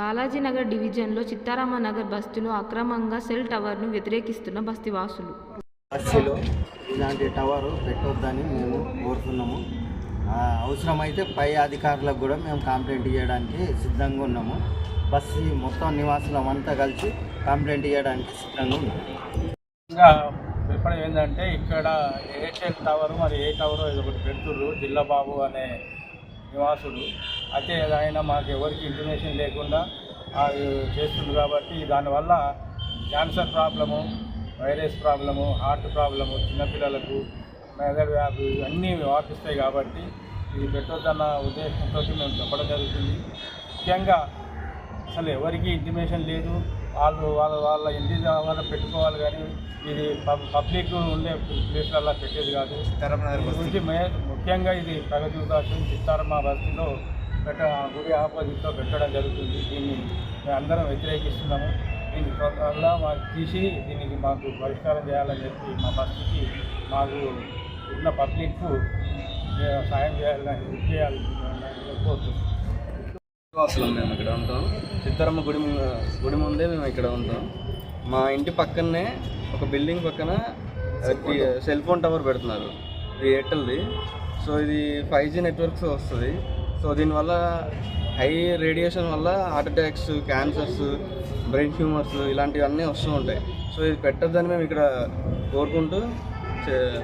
బాలాజీనగర్ డివిజన్లో చిత్తారామనగర్ బస్తీలో అక్రమంగా సెల్ టవర్ను వ్యతిరేకిస్తున్న బస్తీవాసులు. బస్సులో ఇలాంటి టవర్ పెట్టొద్దని మేము కోరుతున్నాము. ఆ, అవసరమైతే పై అధికారులకు కూడా మేము కంప్లైంట్ ఇవ్వడానికి సిద్ధంగా ఉన్నాము. బస్సు మొత్తం నివాసులం అంతా కలిసి కంప్లైంట్ ఇవ్వడానికి సిద్ధంగా ఉన్నాము. ఇంకా చెప్పడం ఏంటంటే ఇక్కడ ఎయిర్టెల్ టవర్ మరి ఏ టవర్ ఇది ఒకటి పెడుతుర్రు జిల్లబాబు అనే నివాసుడు. అయితే ఆయన మాకు ఎవరికి ఇంటిమేషన్ లేకుండా చేస్తుంది కాబట్టి దానివల్ల cancer problem virus problem heart problem చిన్నపిల్లలకు మెదడు వ్యాధి అన్నీ వ్యాపిస్తాయి కాబట్టి ఇది పెట్టొద్దన్న ఉద్దేశంతో మేము చెప్పడం జరుగుతుంది. ముఖ్యంగా అసలు ఎవరికి ఇంటిమేషన్ లేదు వాళ్ళు వాళ్ళ వాళ్ళ ఇంటి ద్వారా పెట్టుకోవాలి కానీ ఇది పబ్- పబ్లిక్ ఉండే ప్లేస్లలో పెట్టేది కాదు. దీని గురించి ముఖ్యంగా ఇది ప్రగతి ఉదాసం చిత్తారమ్మ బస్తీలో పెట్ట గుడి ఆపోజిట్లో పెట్టడం జరుగుతుంది. దీన్ని మేము అందరం వ్యతిరేకిస్తున్నాము. దీన్ని వల్ల మాకు తీసి దీనికి మాకు పరిష్కారం చేయాలని చెప్పి మా బస్తీకి మాకు ఉన్న పబ్లిక్ సాయం చేయాలని చేయాలని కోరుతున్నాం. వాసులం మేము ఇక్కడ ఉంటాం చిత్తారమ్మ గుడి గుడి ముందే మేము ఇక్కడ ఉంటాం. మా ఇంటి పక్కనే ఒక బిల్డింగ్ పక్కన సెల్ ఫోన్ టవర్ పెడుతున్నారు. ఇది ఎయిర్టెల్ది. సో ఇది ఫైవ్ జీ నెట్వర్క్స్ వస్తుంది. సో దీనివల్ల హై రేడియేషన్ వల్ల heart attacks cancers brain tumours ఇలాంటివన్నీ వస్తూ ఉంటాయి. సో ఇది పెట్టొద్దని మేము ఇక్కడ కోరుకుంటూ చే-